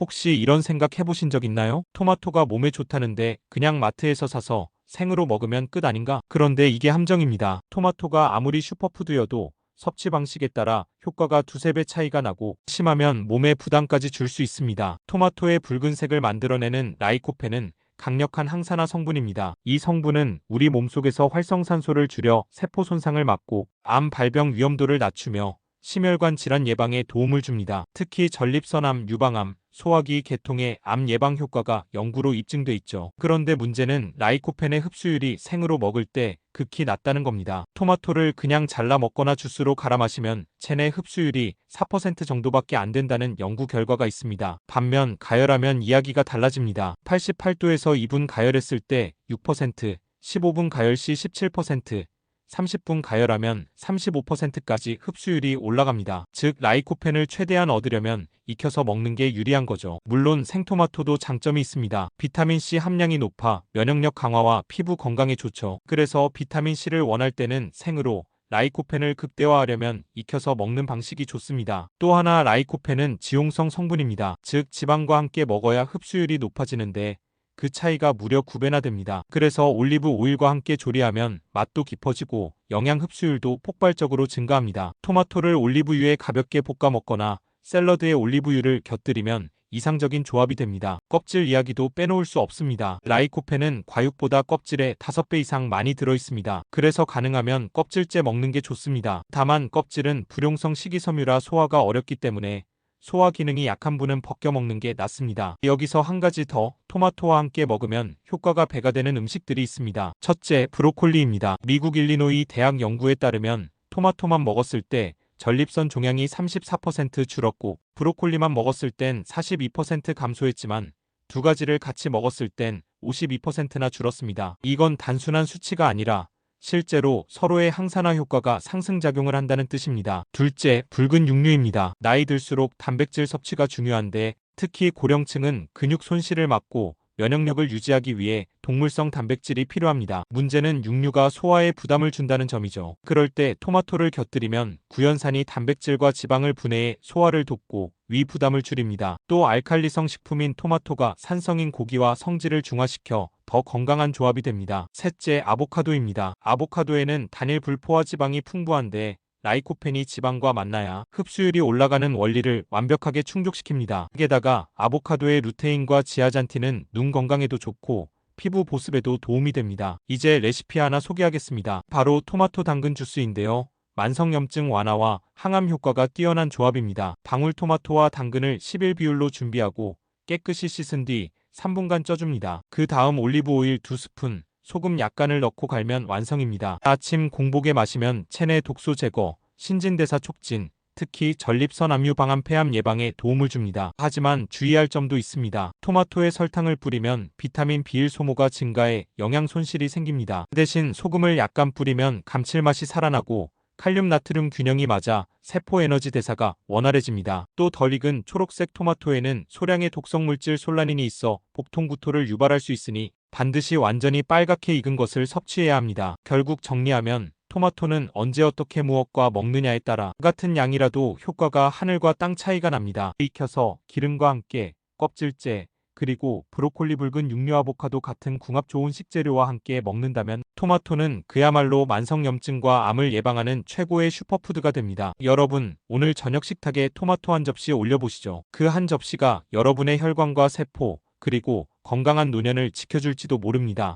혹시 이런 생각 해보신 적 있나요? 토마토가 몸에 좋다는데 그냥 마트에서 사서 생으로 먹으면 끝 아닌가? 그런데 이게 함정입니다. 토마토가 아무리 슈퍼푸드여도 섭취 방식에 따라 효과가 두세 배 차이가 나고 심하면 몸에 부담까지 줄 수 있습니다. 토마토의 붉은색을 만들어내는 라이코펜은 강력한 항산화 성분입니다. 이 성분은 우리 몸속에서 활성산소를 줄여 세포 손상을 막고 암 발병 위험도를 낮추며 심혈관 질환 예방에 도움을 줍니다. 특히 전립선암, 유방암, 소화기 계통의 암 예방 효과가 연구로 입증돼 있죠. 그런데 문제는 라이코펜의 흡수율이 생으로 먹을 때 극히 낮다는 겁니다. 토마토를 그냥 잘라 먹거나 주스로 갈아 마시면 체내 흡수율이 4% 정도밖에 안 된다는 연구 결과가 있습니다. 반면 가열하면 이야기가 달라집니다. 88도에서 2분 가열했을 때 6%, 15분 가열 시 17%, 30분 가열하면 35%까지 흡수율이 올라갑니다. 즉 라이코펜을 최대한 얻으려면 익혀서 먹는 게 유리한 거죠. 물론 생토마토도 장점이 있습니다. 비타민C 함량이 높아 면역력 강화와 피부 건강에 좋죠. 그래서 비타민C를 원할 때는 생으로 라이코펜을 극대화하려면 익혀서 먹는 방식이 좋습니다. 또 하나 라이코펜은 지용성 성분입니다. 즉 지방과 함께 먹어야 흡수율이 높아지는데 그 차이가 무려 9배나 됩니다. 그래서 올리브 오일과 함께 조리하면 맛도 깊어지고 영양 흡수율도 폭발적으로 증가합니다. 토마토를 올리브유에 가볍게 볶아 먹거나 샐러드에 올리브유를 곁들이면 이상적인 조합이 됩니다. 껍질 이야기도 빼놓을 수 없습니다. 라이코펜은 과육보다 껍질에 5배 이상 많이 들어있습니다. 그래서 가능하면 껍질째 먹는 게 좋습니다. 다만 껍질은 불용성 식이섬유라 소화가 어렵기 때문에 소화 기능이 약한 분은 벗겨 먹는 게 낫습니다. 여기서 한 가지 더 토마토와 함께 먹으면 효과가 배가 되는 음식들이 있습니다. 첫째, 브로콜리입니다. 미국 일리노이 대학 연구에 따르면 토마토만 먹었을 때 전립선 종양이 34% 줄었고 브로콜리만 먹었을 땐 42% 감소했지만 두 가지를 같이 먹었을 땐 52%나 줄었습니다. 이건 단순한 수치가 아니라 실제로 서로의 항산화 효과가 상승작용을 한다는 뜻입니다. 둘째, 붉은 육류입니다. 나이 들수록 단백질 섭취가 중요한데 특히 고령층은 근육 손실을 막고 면역력을 유지하기 위해 동물성 단백질이 필요합니다. 문제는 육류가 소화에 부담을 준다는 점이죠. 그럴 때 토마토를 곁들이면 구연산이 단백질과 지방을 분해해 소화를 돕고 위 부담을 줄입니다. 또 알칼리성 식품인 토마토가 산성인 고기와 성질을 중화시켜 더 건강한 조합이 됩니다. 셋째, 아보카도입니다. 아보카도에는 단일 불포화 지방이 풍부한데 라이코펜이 지방과 만나야 흡수율이 올라가는 원리를 완벽하게 충족시킵니다. 게다가 아보카도의 루테인과 지아잔틴은 눈 건강에도 좋고 피부 보습에도 도움이 됩니다. 이제 레시피 하나 소개하겠습니다. 바로 토마토 당근 주스인데요. 만성염증 완화와 항암 효과가 뛰어난 조합입니다. 방울토마토와 당근을 11 비율로 준비하고 깨끗이 씻은 뒤 3분간 쪄줍니다. 그 다음 올리브 오일 2스푼, 소금 약간을 넣고 갈면 완성입니다. 아침 공복에 마시면 체내 독소 제거, 신진대사 촉진, 특히 전립선 압류 방암 폐암 예방에 도움을 줍니다. 하지만 주의할 점도 있습니다. 토마토에 설탕을 뿌리면 비타민 B1 소모가 증가해 영양 손실이 생깁니다. 대신 소금을 약간 뿌리면 감칠맛이 살아나고 칼륨 나트륨 균형이 맞아 세포 에너지 대사가 원활해집니다. 또 덜 익은 초록색 토마토에는 소량의 독성 물질 솔라닌이 있어 복통 구토를 유발할 수 있으니 반드시 완전히 빨갛게 익은 것을 섭취해야 합니다. 결국 정리하면 토마토는 언제 어떻게 무엇과 먹느냐에 따라 같은 양이라도 효과가 하늘과 땅 차이가 납니다. 익혀서 기름과 함께 껍질째 그리고 브로콜리 붉은 육류 아보카도 같은 궁합 좋은 식재료와 함께 먹는다면 토마토는 그야말로 만성염증과 암을 예방하는 최고의 슈퍼푸드가 됩니다. 여러분, 오늘 저녁 식탁에 토마토 한 접시 올려보시죠. 그 한 접시가 여러분의 혈관과 세포, 그리고 건강한 노년을 지켜줄지도 모릅니다.